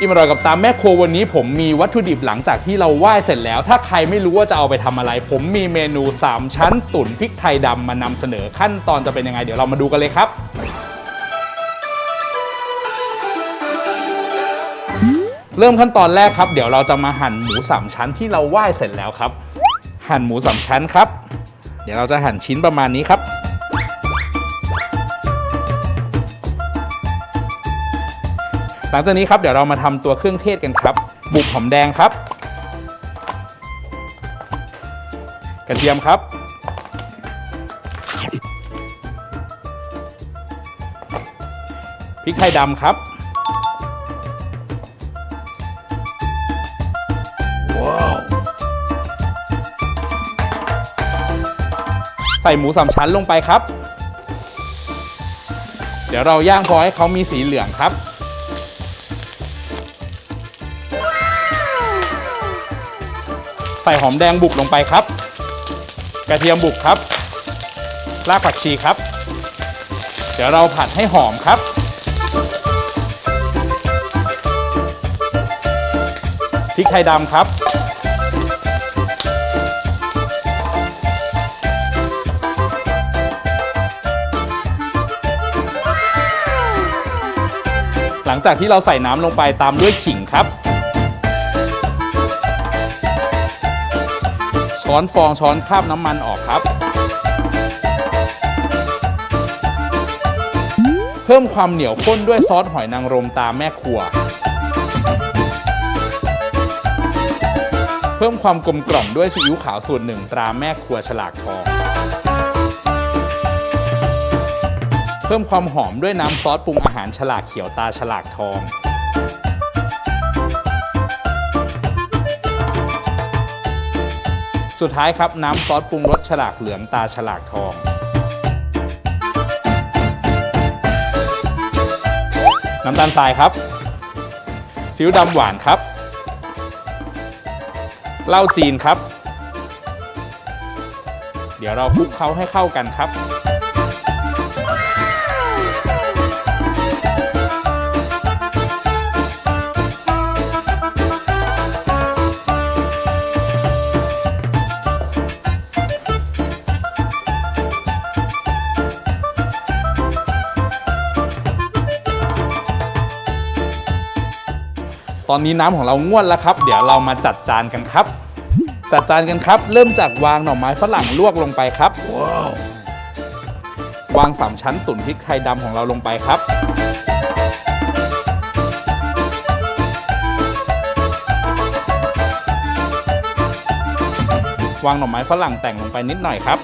อิ่มอร่อยกับตามแม่ครัววันนี้ผมมีวัตถุดิบหลังจากที่เราไหว้เสร็จแล้ว ถ้าใครไม่รู้ว่าจะเอาไปทำอะไร ผมมีเมนู 3 ชั้น ตุ๋นพริกไทยดำมานำเสนอขั้นตอนจะเป็นยังไง เดี๋ยวเรามาดูกันเลยครับเริ่มขั้นตอนแรกครับ เดี๋ยวเราจะมาหั่นหมูสามชั้นที่เราไหว้เสร็จแล้วครับ หั่นหมูสามชั้นครับ เดี๋ยวเราจะหั่นชิ้นประมาณนี้ครับ หลังจากนี้ครับเดี๋ยวเรามาทำตัวเครื่องเทศกันครับ บุกหอมแดงครับ กระเทียมครับ พริกไทยดำครับใส่หมูสามชั้นลงไปครับ เดี๋ยวเราย่างพอให้เขามีสีเหลืองครับ ส่หอมแดงบุกลงไปครับ กระเทียมบุกครับ รากผักชีครับ เดี๋ยวเราผัดให้หอมครับ พริกไทยดำครับ หลังจากที่เราใส่น้ำลงไปตามด้วยขิงครับ ช้อนฟองช้อนคราบน้ำมันออกครับ เพิ่มความเหนียวข้นด้วยซอสหอยนางรมตามแม่ครัว เพิ่มความกลมกล่อมด้วยซีอิ๊วขาวสูตรหนึ่งตราแม่ครัวฉลากทอง เพิ่มความหอมด้วยน้ำซอสปรุงอาหารฉลากเขียวตาฉลากทอง สุดท้ายครับน้ำซอสปรุงรสฉลากเหลืองตาฉลากทอง น้ำตาลทรายครับซีอิ๊วดำหวานครับเหล้าจีนครับ เดี๋ยวเราคลุกเคล้าให้เข้ากันครับ ตอนนี้น้ำของเราง่วนแล้วครับ เดี๋ยวเรามาจัดจานกันครับ จัดจานกันครับ เริ่มจากวางหน่อไม้ฝรั่งลวกลงไปครับ วางสามชั้นตุ๋นพริกไทยดำของเราลงไปครับวางหน่อไม้ฝรั่งแต่งลงไปนิดหน่อยครับ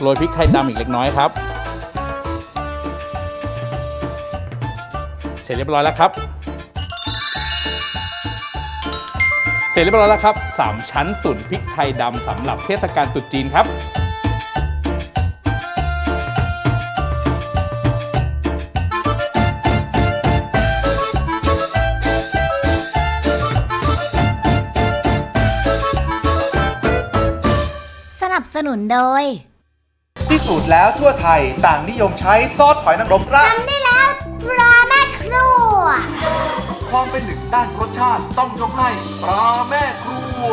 โรยพริกไทยดำอีกเล็กน้อยครับ เสร็จเรียบร้อยแล้วครับ เสร็จเรียบร้อยแล้วครับ3ชั้นตุ๋นพริกไทยดำสำหรับเทศกาลตรุษจีนครับสนับสนุนโดยพิสูจน์แล้วทั่วไทยต่างนิยมใช้ซอสหอยนางรมราดทำได้แล้วปลาแม่ครัวความ เป็นหนึ่งด้านรสชาติต้องยกให้ปลาแม่ครัว